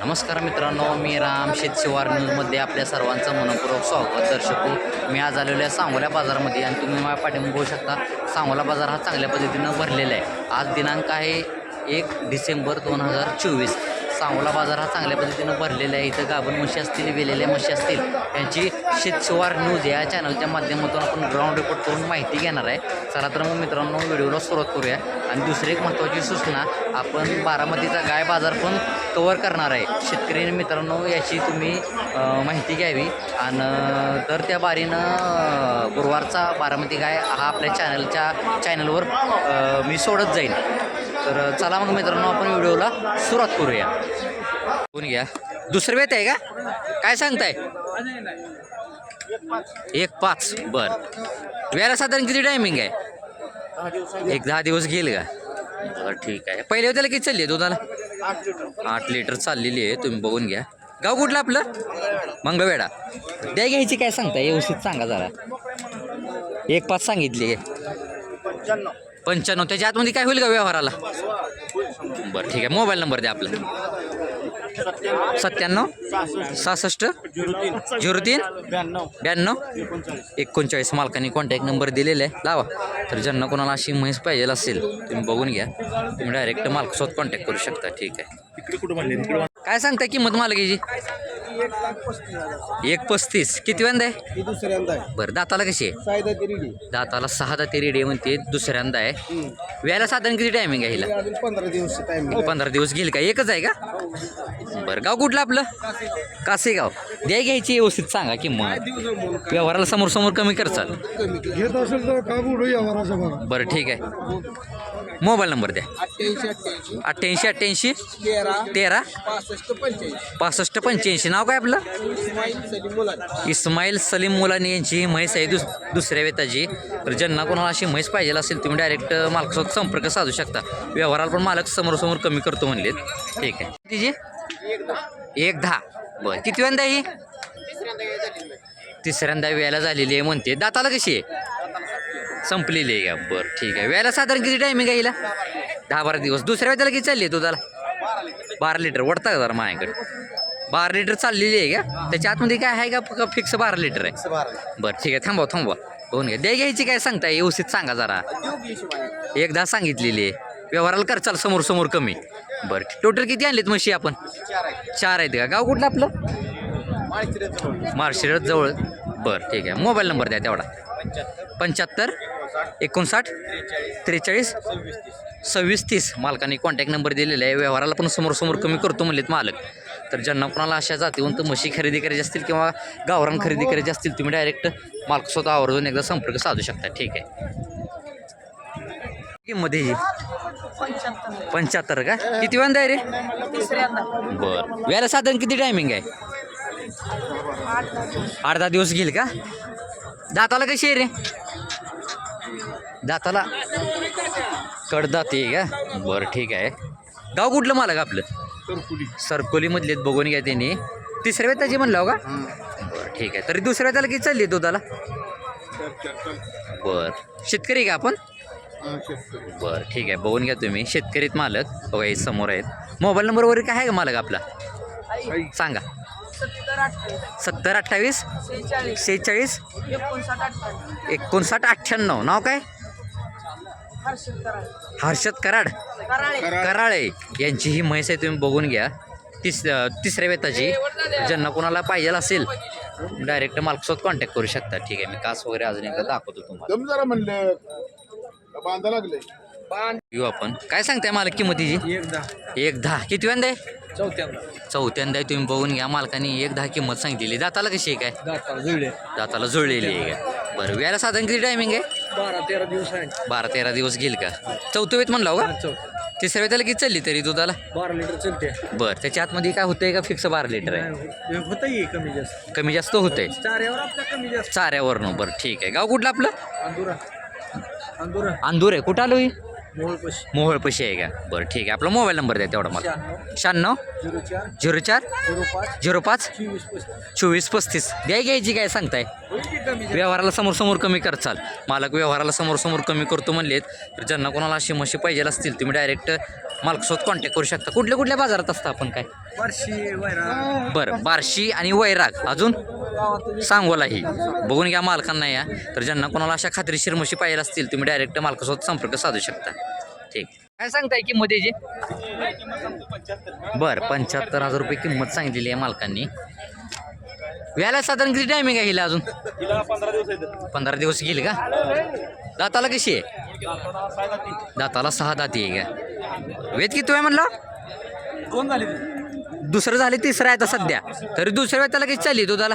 नमस्कार मित्रांनो मी राम शेतशिवार न्यूजमध्ये आपल्या सर्वांचं मनपूर्वक स्वागत. दर्शको मी आज आलेलो आहे सांगोला बाजारामध्ये आणि तुम्ही माझ्या पाठिंबा बघू शकता सांगोला बाजार हा चांगल्या पद्धतीनं भरलेला आहे. आज दिनांक आहे एक डिसेंबर दोन हजार चोवीस. सांगोला बाजार हा चांगल्या पद्धतीनं भरलेला आहे. इथं गाभण म्हशी असतील वेलेल्या म्हशी असतील यांची शेतशिवार न्यूज या चॅनलच्या माध्यमातून आपण ग्राउंड रिपोर्ट करून माहिती घेणार आहे. चला तर मग मित्रांनो व्हिडिओला सुरुवात करूया. आणि दुसरी एक महत्त्वाची सूचना आपण बारामतीचा गाय बाजार पण कवर करणार आहे. शेतकरी मित्रांनो याची तुम्ही माहिती घ्यावी. आणि तर त्या बारीनं गुरुवारचा बारामती गाय हा आपल्या चॅनलच्या चॅनलवर मी सोडत जाईल. तर चला मग मित्रांनो आपण व्हिडिओला सुरुवात करूया. कोण घ्या? दुसरं वेत आहे का? काय सांगताय? एक पाच. बर. वेळा साधारण किती टायमिंग आहे? एक दहा दिवस घेईल का? बरं ठीक आहे. पहिले त्याला किती चालली आहे दुधाला? आठ लिटर चाललेली आहे. तुम्ही बघून घ्या. गाव कुठलं आपलं? मंगळवेडा द्या घ्यायची काय सांगता व्यवस्थित सांगा जरा. एक पाच सांगितली पंच्याण्णव त्याच्या आतमध्ये काय होईल का व्यवहाराला? बरं ठीक आहे. मोबाईल नंबर द्या आपला. सत्त्याण्णव सहासष्ट झिरो तीन ब्याण्णव एकोणचाळीस. मालकांनी कॉन्टॅक्ट नंबर दिलेला आहे. लावा. तर ज्यांना कोणाला अशी म्हैस पाहिजे असेल तुम्ही बघून घ्या. तुम्ही डायरेक्ट मालकासोबत कॉन्टॅक्ट करू शकता. ठीक आहे. काय सांगता किंमत मालकीची? एक पस्तीस किती वेंदा आहे? ही दुसऱ्यांदा आहे. बरं दाताला कशी आहे? सायदा तिरिडी दाताला सहा दाते रेडी म्हणते दुसऱ्यांदा आहे. वेळेला साधारण किती टायमिंग आहे हिला? अजून पंधरा दिवस टाइम पंधरा दिवस घेईल का? एकच आहे का? बरं गाव कुठलं आपलं? कासेगाव. द्या घ्यायची व्यवस्थित सांगा किंमत. व्यवहाराला समोर समोर कमी करचाल घेत असेल तर का बुडू बरं ठीक आहे. मोबाईल नंबर द्या. अठ्ठ्याऐंशी अठ्ठ्याऐंशी अठ्ठ्याऐंशी अठ्ठ्याऐंशी तेरा तेरा पासष्ट पंच्याऐंशी. पासष्ट पंच्याऐंशी. नाव काय आपलं? इस्माईल सलीम मुलानी. इस्माईल सलीम मुलानी यांची ही म्हैस आहे दुस दुसऱ्या वेताची. तर ज्यांना कोणाला अशी म्हैस पाहिजे असेल तुम्ही डायरेक्ट मालकासोबत संपर्क साधू शकता. व्यवहाराला पण मालक समोर कमी करतो म्हणलेत. ठीक आहे. तिची एक दहा. बरं. किती वेळा ही? तिसऱ्यांदा वेळेला झालेली आहे म्हणते. दाताला कशी आहे? संपलेली आहे का? बरं ठीक आहे. वेळेला साधारण किती टायमिंग आहे हिला दहा बारा दिवस. दुसऱ्या वेळेला किती चालली आहे दुधाला बारा लिटर वडता का जरा माझ्याकडे? बारा लिटर चाललेली आहे का? त्याच्या आतमध्ये काय आहे का? फिक्स बारा लिटर आहे. बरं ठीक आहे. थांबवा थांबवा. दोन घ्या द्या घ्यायची काय सांगताय? व्यवस्थित सांगा जरा. एकदा सांगितलेली आहे. व्यवहाराला कर चाल. समोर समोर कमी. बरं टोटल किती आणलेत म्हशी आपण? चार आहेत. का? गाव कुठलं आपलं? मार्शिरत जवळ. बरं ठीक आहे. मोबाईल नंबर द्या तेवढा. पंच्याहत्तर. एकोणसाठ. त्रेचाळीस. सव्वीस तीस. मालकाने कॉन्टॅक्ट नंबर दिलेला आहे. व्यवहाराला पण समोर समोर कमी करतो म्हणलेत मालक. तर ज्यांना कोणाला अशा जातीवंत म्हशी खरेदी करायची असतील किंवा गावरान खरेदी करायची असतील तुम्ही डायरेक्ट मालक स्वतः आवर्जून एकदा संपर्क साधू शकता. ठीक आहे. किंमत ही पंच्याहत्तर का? किती वेळा आहे रे बरं. वेळेला साधारण किती टायमिंग आहे? आठ दहा दिवस. घेईल का? दाताला कशी आहे रे? दाताला? कडदात आहे का? बरं ठीक आहे. गाव कुठलं मालक आपलं? सरकोलीमधले बघून घ्या त्यांनी. तिसऱ्या वेताची म्हणलं हो का? बरं ठीक आहे. तरी दुसऱ्या वेताला किती चालली दुधाला? बरं. शेतकरी का आपण? बरं ठीक आहे. बघून घ्या तुम्ही. शेतकरीत मालक. बघा हे समोर आहेत. मोबाईल नंबर वगैरे काय आहे का मालक आपला? सांगा. सत्तर अठ्ठावीस. सेहेचाळीस. एकोणसाठ अठ्ठ्याण्णव. नाव काय? हर्षद कराड. कराळे. यांची ही म्हैस आहे तुम्ही बघून घ्या. तिस तिसऱ्या वेताची ज्यांना कोणाला पाहिजे असेल डायरेक्ट मालकसोबत कॉन्टॅक्ट करू शकता. ठीक आहे मी कास वगैरे अजून एकदा दाखवतो तुम्हाला. दम जरा म्हणलं. बांधा लागले? येऊ आपण. काय सांगताय मालक किंमतीची? एक दहा. किती वेंदा आहे? चौथ्यांदा. चौथ्यांदा तुम्ही बघून घ्या. मालकाने एक दहा किंमत सांगितलेली. दाताला कशी आहे काय? दाताला जुळलेली आहे का? बरं वेळेला साधारण किती टायमिंग आहे? बारा तेरा दिवस आहे. बारा तेरा दिवस घेईल का? चौथं वेत म्हणला हो का? तिसऱ्या वेताला किती चालली तरी दुधाला? बारा लिटर चलते. बरं त्याच्या आतमध्ये काय होतंय का फिक्स बारा लिटर आहे? होत कमी जास्त. कमी जास्त होतंय. चाऱ्यावर कमी जास्त. चाऱ्यावरनं बरं ठीक आहे. गाव कुठलं आपलं? अंदुरा. अंदुरा. अंदूर आहे. कुठं आलो ही? मोहोळपशी. आहे का? बरं ठीक आहे. आपला मोबाईल नंबर द्या तेवढा मला. शहाण्णव. झिरो चार. झिरो पाच. चोवीस पस्तीस. द्याय द्या घ्यायची काय सांगताय. व्यवहाराला समोर समोर कमी करचाल मालक व्यवहाराला समोर समोर कमी करतो म्हणलेत. तर ज्यांना कोणाला अशी म्हशी पाहिजे असतील तुम्ही डायरेक्ट मालकसोबत कॉन्टॅक्ट करू शकता. कुठल्या कुठल्या बाजारात असतं आपण काय? बार्शी बरं बार्शी आणि वैराग. अजून? सांगोलाही बघून घ्या मालकांना या. तर ज्यांना कोणाला अशा खात्रीशीर म्हशी पाहिजे असतील तुम्ही डायरेक्ट मालकासोबत संपर्क साधू शकता. ठीक. काय सांगताय किंमत याची? बरं पंच्याहत्तर हजार रुपये किंमत सांगितलेली आहे मालकांनी. व्याला साधारण किती टायमिंग आहे हिला अजून? पंधरा दिवस घेईल का? दाताला कशी आहे? दाताला सहा दाती आहे का? वेद किती आहे म्हणलं? दोन झाले. दुसरं झाले तिसरं आहे आता सध्या. तरी दुसऱ्या वेळ त्याला किती चालली दुधाला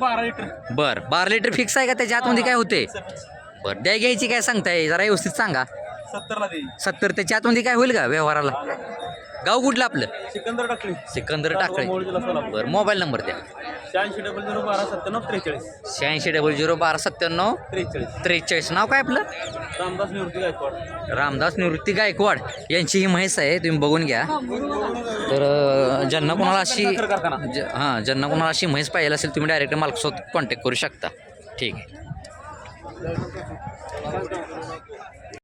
बारा लिटर. बर बारा लिटर फिक्स आहे का? त्याच्या आतमध्ये काय होते बरं द्या घ्यायची काय सांगताय? जरा व्यवस्थित सांगा. सत्तरला सत्तर त्याच्या आतमध्ये काय होईल का व्यवहाराला? गाव कुठलं आपलं? सिकंदर टाकली सिकंदर टाकळे. बरं मोबाईल नंबर द्या. शहाऐंशी डबल झिरो बारा सत्त्याण्णव त्रेचाळीस. शहाऐंशी डबल झिरो बारा सत्त्याण्णव त्रेचाळीस. त्रेचाळीस. नाव काय आपलं? रामदास निवृत्ती गायकवाड. रामदास निवृत्ती गायकवाड. यांची ही म्हैस आहे तुम्ही बघून घ्या. तर अं, ज्यांना कोणाला अशी ज- हां ज्यांना कोणाला अशी म्हैस पाहिजे असेल तुम्ही डायरेक्ट मालकसोबत कॉन्टॅक्ट करू शकता. ठीक आहे.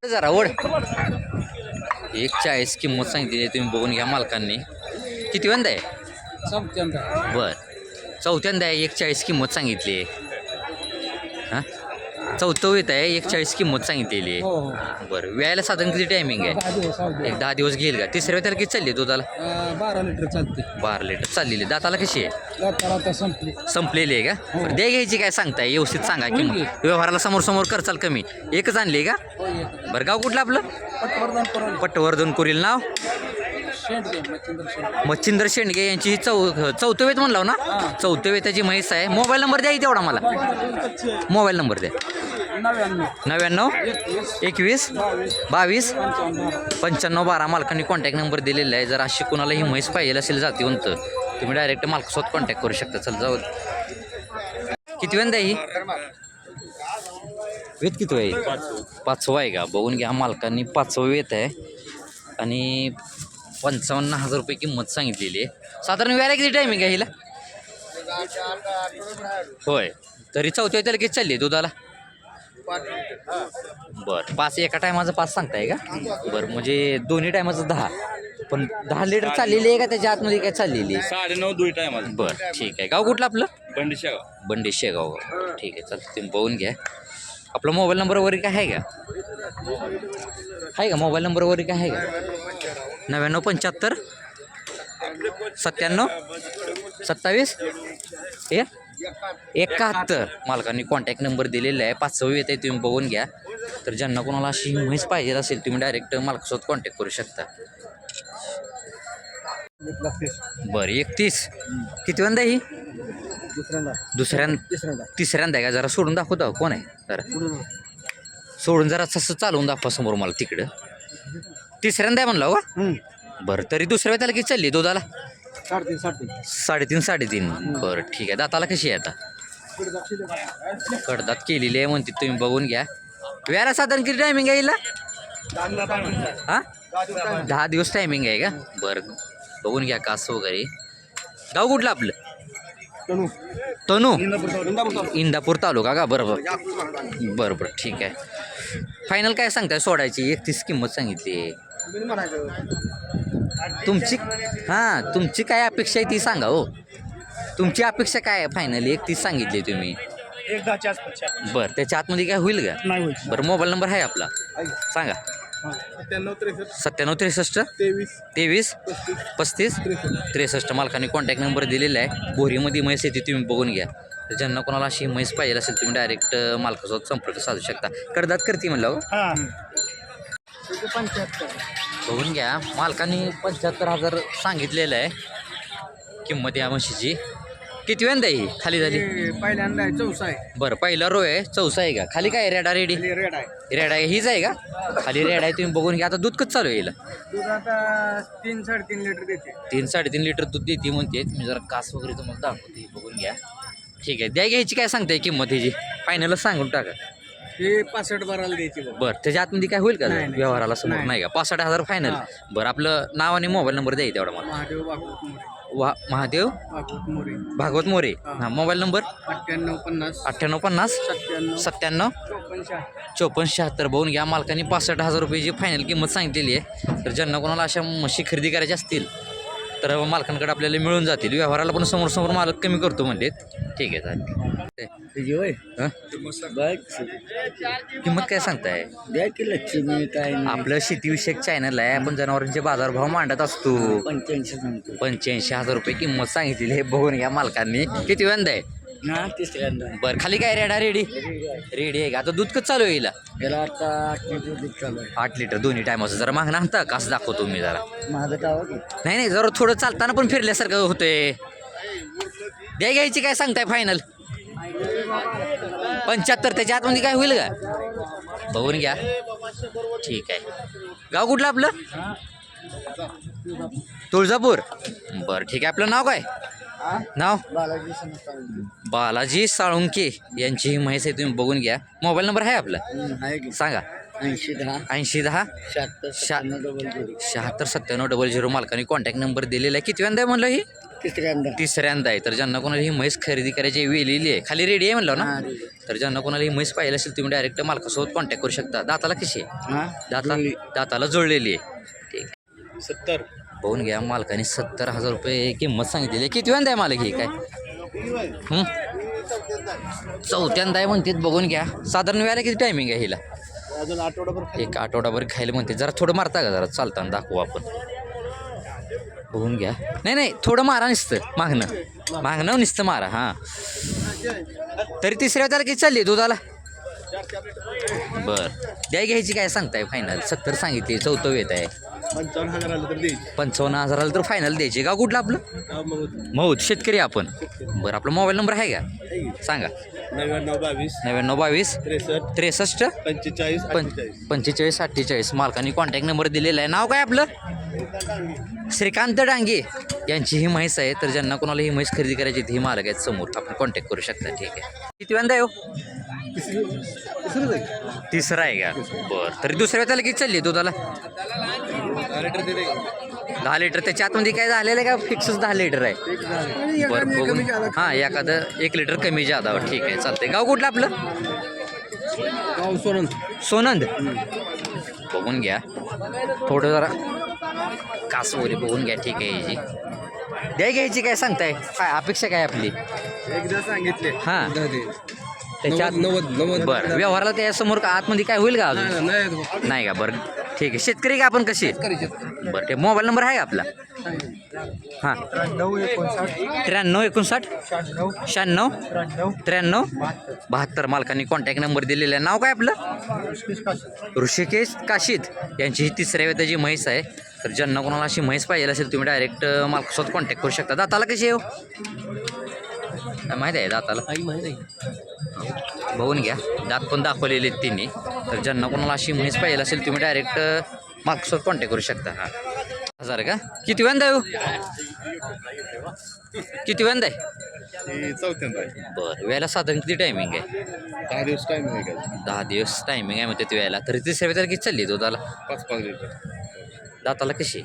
जरा ओढ. एक चाळीस किंमत सांगितली आहे तुम्ही बघून घ्या मालकांनी. किती वेंदा आहे? चौथ्यांदा. बर. चौथ्यांदा आहे एक चाळीस किंमत सांगितली आहे. हां? चौथवीत आहे एक चाळीस किंमत सांगितलेली आहे. हो हो. बरं व्यायला साधारण किती टायमिंग आहे? दहा दिवस आहोत. एक दहा दिवस घेईल का? तिसऱ्या त्याला किती चालली दुधाला? अं, बारा लिटर चालते. बारा लिटर चाललेली दाताला कशी आहे? आता संपली. संपलेली आहे का? बरं द्या घ्यायची काय सांगताय? व्यवस्थित सांगा की. व्यवहाराला समोर समोर करचाल कमी. एकच आणली आहे का? बरं गाव कुठलं आपलं? पटवर्धन पटवर्धन कुरील नाव? शेंट घे मच्छिंद्र शेंट मच्छिंद्र शेंडगे यांची ही चौ चौथवेत म्हणलाव ना? चौथवेताची म्हैस आहे. मोबाईल नंबर द्या तेवढा मला. मोबाईल नंबर द्या. नव्याण्णव. एकवीस. बावीस. पंच्याण्णव बारा मालकांनी कॉन्टॅक्ट नंबर दिलेला आहे. जर अशी कुणाला ही म्हैस पाहिजे असेल जातीवंत तुम्ही डायरेक्ट मालकासोबत कॉन्टॅक्ट करू शकता. चल जाऊ. किती वेंदा ही वेत किती आहे? पाचवा आहे का? बघून घ्या मालकांनी पाचवं वेत आहे. आणि पंचावन्न हजार रुपये किंमत सांगितलेली आहे. साधारण वेळा किती टायमिंग आहे हिला? होय. तरी चौथ्या त्याला किती चालली आहे दुधाला? बरं. पाच एका टायमाचं पाच सांगताय का? बरं म्हणजे दोन्ही टायमाचं दहा. पण दहा लिटर चाललेली आहे का त्याच्या आतमध्ये काय चाललेली आहे? साडे नऊ दुई टायमाला बरं ठीक आहे. गाव कुठलं आपलं? बंडी शेगाव. बंडे शेगाव. ठीक आहे चालतं तुम्ही बघून घ्या. आपला मोबाईल नंबर वगैरे काय आहे का? आहे का? मोबाईल नंबर वगैरे काय आहे का? नव्याण्णव पंच्याहत्तर सत्त्याण्णव सत्तावीस? हे एकाहत्तर मालकांनी कॉन्टॅक्ट नंबर दिलेला आहे. पाचवं येत आहे तुम्ही बघून घ्या. तर ज्यांना कोणाला अशी म्हैस पाहिजे असेल तुम्ही डायरेक्ट मालकासोबत कॉन्टॅक्ट करू शकता. बरं एकतीस. किती वंदा ही? दुसऱ्यांदा. दुसऱ्यांदा. तिसऱ्यांदा. आहे का? जरा सोडून दाखवता कोण आहे? जरा. सोडून जरा तसं चालवून दाखवा समोर मला तिकडं. तिसऱ्यांदा आहे म्हणलं हो? का बरं तरी दुसऱ्या वेळेला किती चालली दुधाला? साडेतीन साडेतीन. साडेतीन साडेतीन. बरं ठीक आहे. दाताला कशी आहे आता? कडदात केलेली आहे म्हणते तुम्ही बघून घ्या. वेळा साधारण किती टायमिंग आहे हा? दहा दिवस टायमिंग आहे का? बरं बघून घ्या कास वगैरे. गाव कुठलं आपलं? तणू तनू? इंदापूर. तालुका का? बरं बरं. बरं बरं ठीक आहे. फायनल काय सांगताय? सोडायची एकतीस किंमत सांगितली. तुमची हां तुमची काय अपेक्षा आहे ती सांगा हो. तुमची अपेक्षा काय आहे फायनली एकतीस सांगितली तुम्ही. एक दहाच्या बरं त्याच्या आतमध्ये काय होईल का? नाही होईल. बरं मोबाईल नंबर आहे आपला. सांगा. सत्त्याण्णव त्रेसष्ट. सत्त्याण्णव त्रेसष्ट? तेवीस. तेवीस? पस्तीस. त्रेसष्ट. मालकाने कॉन्टॅक्ट नंबर दिलेला आहे. बोरीमध्ये म्हैस येते तुम्ही बघून घ्या. तर ज्यांना कोणाला अशी म्हैस पाहिजे असेल तुम्ही डायरेक्ट मालकासोबत संपर्क साधू शकता. करदात करते म्हणलं हो. हां. पंच्याहत्तर बघून घ्या. मालकाने पंच्याहत्तर हजार सांगितलेलं आहे. किंमत या म्हशीची. किती वेंदा आहे ही? खाली झाली? पहिल्यांदा आहे चौसा आहे. बरं पहिला रो आहे चौसा आहे का? खाली काय? रेडा रेडी रेड आहे. रेडा आहे हीच आहे का? खाली रेड आहे तुम्ही बघून घ्या. आता दूध कसं चालू हिला? दूध आता तीन साडेतीन लिटर देते. तीन साडेतीन लिटर दूध देते म्हणते. मी जरा कास वगैरे तुम्हाला दाखवते बघून घ्या. ठीक आहे द्या घ्यायची काय सांगताय किंमत ह्याची फायनलच सांगून टाका. हे पासष्ट बाराला द्यायची बघ बरं त्याच्या आतमध्ये काय होईल का नाही, नाही. व्यवहाराला समोर? नाही. नाही का? पासष्ट हजार फायनल बरं आपलं नाव आणि मोबाईल नंबर द्या तेवढा मला. महादेव भागवत मोरे. वा महादेव भागवत मोरे. भागवत मोरे. हा. हां मोबाईल नंबर? अठ्ठ्याण्णव पन्नास. अठ्ठ्याण्णव पन्नास? सत्त्याण्णव. सत्त्याण्णव? चौपन्न चोपन्न शहात्तर. चोपन्न शहात्तर. बघून घ्या मालकाने पासष्ट हजार रुपयाची फायनल किंमत सांगितलेली आहे तर ज्यांना कोणाला अशा म्हशी खरेदी करायच्या असतील तर मालकांकडे आपल्याला मिळून जातील. व्यवहाराला पण समोर समोर मालक कमी करतो म्हणले ठीक आहे चालेल. किंमत काय सांगताय? द्या की लक्ष्मी काय आपलं शेतीविषयक चॅनल आहे. आपण जनावरांचे बाजारभाव मांडत असतो. पंच्याऐंशी सांगतो पंच्याऐंशी हजार रुपये किंमत सांगितलेली आहे. बघून घ्या मालकांनी. किती वेंदा आहे? हा तिसऱ्यांदा बरं खाली काय रेडा रेडी रेडी आहे. का? आता दूध कसं चालू याला आता आठ लिटर दूध चालू आहे. आठ लिटर दोन्ही टायमाचं जरा मागणं आणता कसं दाखवतो मी जरा. माझं नाही नाही जरा थोडं चालताना पण फिरल्यासारखं होतंय. द्या घ्यायची काय सांगताय फायनल पंच्याहत्तर त्याच्या आतमध्ये काय होईल का? बघून घ्या. ठीक आहे. गाव कुठलं आपलं? तुळजापूर. बरं ठीक आहे. आपलं नाव काय? नाव? बालाजी साळुंके यांची ही आहे तुम्ही बघून घ्या. मोबाईल नंबर आहे आपला? सांगा. ऐंशी दहा. ऐंशी दहा. शहात्तर शहात्तर सत्त्याण्णव डबल झिरो मालकाने कॉन्टॅक्ट नंबर दिलेला आहे. किती वेळा आहे म्हणलं ही? तिसऱ्यांदा. तिसऱ्यांदा आहे. तर ज्यांना कोणाला ही म्हैस खरेदी करायची वेलेली आहे. खाली रेडी आहे म्हणलं ना. तर ज्यांना कोणाला ही म्हैस पाहिजे असेल तुम्ही डायरेक्ट मालकासोबत कॉन्टॅक्ट करू शकता. दाताला कशी आहे? दाता. दाताला जोडलेली आहे. ठीक आहे. सत्तर. बघून घ्या मालकाने सत्तर हजार रुपये किंमत सांगितलेली आहे. किती वेळा आहे मालक ही काय? चौथ्यांदा आहे म्हणते बघून घ्या. साधारण वेळेला किती टायमिंग आहे हिला? अजून आठवडाभर एक आठवडाभर खायला म्हणते. जरा थोडं मारता का? जरा चालताना दाखवू आपण. बघून घ्या. नाही नाही थोडं मारा नुसतं. मागणं. मागणं नुसतं मारा हां. तरी तिसऱ्या किती चालली दुधाला. बर. द्या घ्यायची काय सांगताय फायनल सत्तर सांगितली चौथं येत आहे. पंचावन्न हजार आलं तर फायनल द्यायची. गाव कुठलं आपलं? मग मौत शेतकरी आपण. बरं आपला मोबाईल नंबर आहे का? सांगा. नव्याण्णव बावीस. नव्याण्णव बावीस. त्रेसष्ट. त्रेसष्ट. पंचेचाळीस पंचेचाळीस अठ्ठेचाळीस. मालकाने कॉन्टॅक्ट नंबर दिलेला आहे. नाव काय आपलं? श्रीकांत डांगे यांची ही म्हैस आहे तर ज्यांना कोणाला ही म्हैस खरेदी करायची ती ही मालक आहेत समोर. आपण कॉन्टॅक्ट करू शकता ठीक आहे. किती वेळा आहे हो? तिसरा आहे का? बरं. तरी दुसऱ्या त्याला किती चालली दुधाला? दहा लिटर. त्याच्या आतमध्ये काय झालेलं आहे का? फिक्सच दहा लिटर आहे. बरं बघून. हां एखादं एक लिटर कमी जादा. ठीक आहे चालतंय. गाव कुठलं आपलं? गाव सोनंद. सोनंद. बघून घ्या. थोडं जरा कासवरी बघून घ्या ठीक आहे याची द्या घ्यायची काय सांगताय? काय अपेक्षा काय आपली? एकदा सांगितले. हां. दे. त्याच्यात नव्वद नव्वद बरं. व्यवहाराला त्यासमोर का आतमध्ये काय होईल का अजून? नाही नाही का? बरं. ठीक आहे. शेतकरी का आपण कसे? बरं ते मोबाईल नंबर आहे का आपला? हां. नऊ एकोणसाठ त्र्याण्णव एकोणसाठ. शहाण्णव. शहाण्णव त्र्याण्णव. त्र्याण्णव बहात्तर मालकांनी कॉन्टॅक्ट नंबर दिलेला. आहे नाव काय आपलं? ऋषिकेश काशीद. यांची ही तिसऱ्या वेताची म्हैस आहे. तर ज्यांना कोणाला अशी म्हैस पाहिजे असेल तुम्ही डायरेक्ट मालकासोबत कॉन्टॅक्ट करू शकता. दाताला कशी आहे हो? काय माहिती आहे दाताला? बघून घ्या. दात पण दाखवलेले आहेत तिन्ही तर ज्यांना कोणाला अशी म्हैस पाहिजे असेल तुम्ही डायरेक्ट मालकासोबत कॉन्टॅक्ट करू शकता. हां. हजार का? किती वेंदा आहे हो? किती वेंदा आहे? चौथ्यांदा आहे. बरं वेळेला साधारण किती टायमिंग आहे? दहा दिवस टाइम आहे का? दहा दिवस टायमिंग आहे म्हणते ते वेळेला. तरी तिसऱ्या वेळेला किती चालली दुधाला? पाच पाच लिटर. दाताला कशी?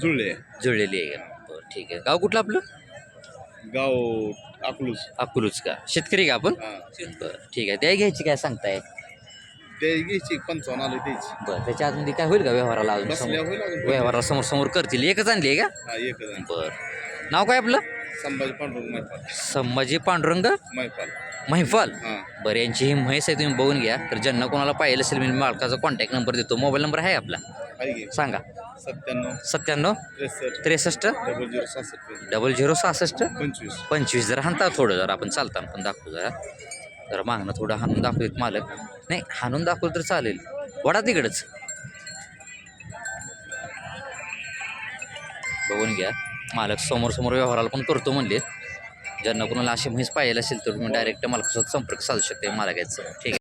जुळले जुळलेली आहे का? बरं ठीक आहे. गाव कुठलं आपलं? गाव अकलूज. अकलूच का? शेतकरी का आपण? हा. बरं ठीक आहे. त्या घ्यायची काय सांगताय? ते घ्यायची पंचावन्न आले बरं त्याच्या आतमध्ये काय होईल का व्यवहाराला अजून बसल्या समोर? होईल अजून. व्यवहाराला समोर समोर करतील एकच आणली आहे का? हा बरं. नाव काय आपलं? संभाजी पांडुरंग मैपाल संभाजी पांडुरंग? मैपाल महिफाल हा. बरं यांची ही म्हैस आहे तुम्ही बघून घ्या. तर ज्यांना कोणाला पाहिजे असेल मी मालकाचा कॉन्टॅक्ट नंबर देतो. मोबाईल नंबर आहे आपला? आहे सांगा. सत्त्याण्णव. सत्त्याण्णव? त्रेसष्ट. त्रेसष्ट? डबल झिरो सहासष्ट. डबल झिरो सहासष्ट? पंचवीस. पंचवीस. जरा हाणता थोडं जरा आपण चालताना पण दाखवू जरा. जरा मागणं थोडं हाणून दाखवत मालक. नाही हाणून दाखवलं तर चालेल. वडा तिकडंच. बघून घ्या. मालक समोर समोर व्यवहाराला पण करतो म्हणले. ज्यांना कोणाला अशी म्हैस पाहिजे असेल तर तुम्ही डायरेक्ट मालकासोबत संपर्क साधू शकते मालकाचं ठीक आहे.